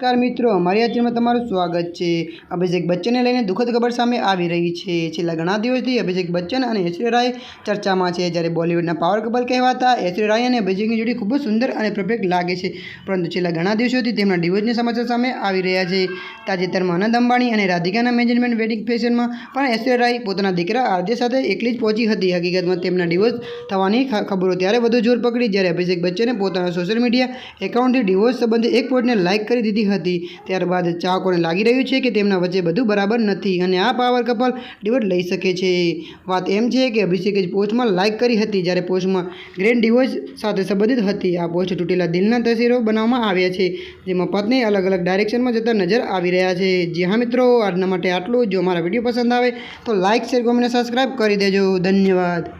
નમસ્કાર મિત્રો, અમારી આ તમારું સ્વાગત છે. અભિષેક બચ્ચનને લઈને દુઃખદ ખબર સામે આવી રહી છે. છેલ્લા ઘણા દિવસથી અભિષેક બચ્ચન અને ઐશ્વર્ય રાય ચર્ચામાં છે. જ્યારે બોલિવૂડના પાવર કપલ કહેવાતા ઐશ્વર્ય રાય અને અભિષેકની જોડી ખૂબ જ સુંદર અને પરફેક્ટ લાગે છે. પરંતુ છેલ્લા ઘણા દિવસોથી તેમના ડિવોર્સની સમાચાર સામે આવી રહ્યા છે. તાજેતરમાં આનંદ અંબાણી અને રાધિકાના મેનેજમેન્ટ વેડિંગ ફેશનમાં પણ ઐશ્વર્ય રાય પોતાના દીકરા આરજે સાથે એકલી જ પહોંચી હતી. હકીકતમાં તેમના ડિવોર્સ થવાની ખબરો ત્યારે વધુ જોર પકડી જ્યારે અભિષેક બચ્ચને પોતાના સોશિયલ મીડિયા એકાઉન્ટથી ડિવોર્સ સંબંધે એક પોસ્ટને લાઇક કરી દીધી હતી. ત્યારબાદ ચાહકોને લાગી રહ્યું છે કે તેમના વચ્ચે બધું બરાબર નથી અને આ પાવર કપલ ડિવોર્સ લઈ શકે છે. વાત એમ છે કે અભિષેકે પોસ્ટમાં લાઇક કરી હતી, જ્યારે પોસ્ટમાં ગ્રેન્ડ ડિવોર્સ સાથે સંબંધિત હતી. આ પોસ્ટ તૂટેલા દિલના તસવીરો બનાવવામાં આવ્યા છે, જેમાં પત્ની અલગ અલગ ડાયરેક્શનમાં જતા નજર આવી રહ્યા છે. જી હા મિત્રો, આજના માટે આટલું જો. મારા વીડિયો પસંદ આવે તો લાઇક શેર, કોમેન્ટ સબસ્ક્રાઈબ કરી દેજો. ધન્યવાદ.